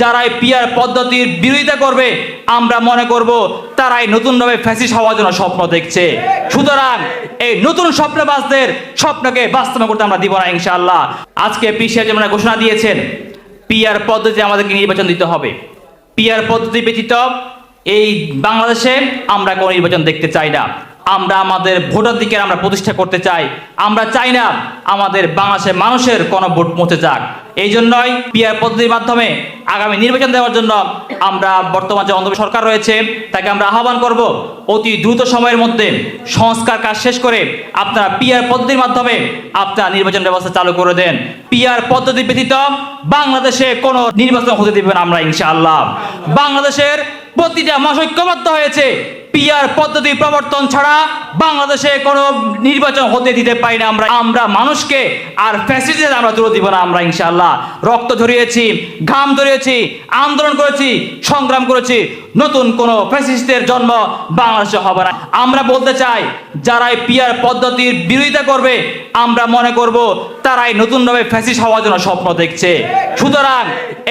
যারাই পিয়ার পদ্ধতির বিরোধিতা করবে, আমরা মনে করব তারাই নতুনভাবে ফ্যাসিস হওয়ার জন্য স্বপ্ন দেখছে। সুতরাং এই নতুন স্বপ্নবাজদের স্বপ্নকে বাস্তবায়ন করতে আমরা দিব না, ইনশাআল্লাহ। আজকে পিসিআর যেমন ঘোষণা দিয়েছেন, পিয়ার পদ্ধতি আমাদেরকে নির্বাচন দিতে হবে। পিয়ার পদ্ধতি ব্যতীত এই বাংলাদেশে আমরা কোনো নির্বাচন দেখতে চাই না। আমরা আমাদের ভোটাধিকার আমরা প্রতিষ্ঠা করতে চাই। আমরা চাই না আমাদের বাংলাদেশের মানুষের কোনো ভোট মুছে যাক। এই জন্যই পিআর পদ্ধতির মাধ্যমে আগামী নির্বাচন দেওয়ার জন্য আমরা বর্তমান যে অন্ধ সরকার রয়েছে, তাকে আমরা আহ্বান করব। অতি দ্রুত সময়ের মধ্যে সংস্কার কাজ শেষ করে আপনারা পিআর পদ্ধতির মাধ্যমে আপনারা নির্বাচন ব্যবস্থা চালু করে দেন। পিআর পদ্ধতি ব্যতীত বাংলাদেশে কোনো নির্বাচন হতে দেবেন আমরা ইনশাআল্লাহ। বাংলাদেশের প্রতিটা মাস ঐক্যবদ্ধ হয়েছে। পিয়ার পদ্ধতি প্রবর্তন ছাড়া বাংলাদেশে কোনো নির্বাচন হতে দিতে পারি না আমরা। আমরা মানুষকে আর ফ্যাসিলিটি আমরা তুলে দিব না আমরা, ইনশাআল্লাহ। রক্ত ঝরিয়েছি ঘাম ধরিয়েছি, আন্দোলন করেছি, সংগ্রাম করেছি, নতুন কোনো ফ্যাসিস্টের জন্ম বাংলাদেশে হবে না। আমরা বলতে চাই, যারাই পিয়ার পদ্ধতির বিরোধিতা করবে, আমরা মনে করব তারাই নতুনভাবে ফ্যাসিস হওয়ার জন্য স্বপ্ন দেখছে। সুতরাং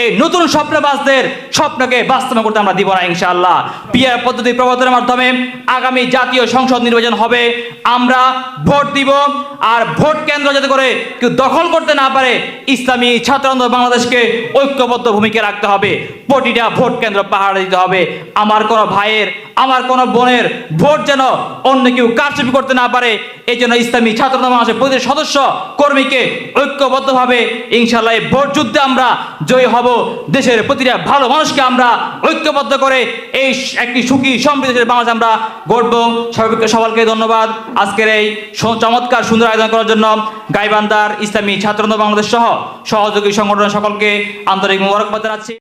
এই নতুন স্বপ্নবাজদের স্বপ্নকে বাস্তবায়ন করতে আমরা দিব না, ইনশাআল্লাহ। পিয়ার পদ্ধতি প্রবর্তনের মাধ্যমে আগামী জাতীয় সংসদ নির্বাচন হবে। আমরা ভোট দিব আর ভোট কেন্দ্র যাতে করে কেউ দখল করতে না পারে, ইসলামী ছাত্র আন্দোলন বাংলাদেশকে ঐক্যবদ্ধ ভূমিকা রাখতে হবে। প্রতিটা ভোট কেন্দ্র পাহাড়ে দিতে হবে। আমার কোনো ভাইয়ের আমার কোনো বোনের ভোট যেন অন্য কেউ কারচুপি করতে না পারে এই জন্য ইসলামী ছাত্র বাংলাদেশের প্রতিটি সদস্য কর্মীকে ঐক্যবদ্ধভাবে ইনশাল্লাহ এই ভোট যুদ্ধে আমরা জয়ী হব। দেশের প্রতিটা ভালো মানুষকে আমরা ঐক্যবদ্ধ করে এই একটি সুখী সমৃদ্ধ দেশের বাংলাদেশ আমরা গড়ব। সবাইকে সবাইকে ধন্যবাদ। আজকের এই চমৎকার সুন্দর আয়োজন করার জন্য গাইবান্দার ইসলামী ছাত্র বাংলাদেশ সহ সহযোগী সংগঠনের সকলকে আন্তরিক মোবারকবাদ জানাচ্ছি।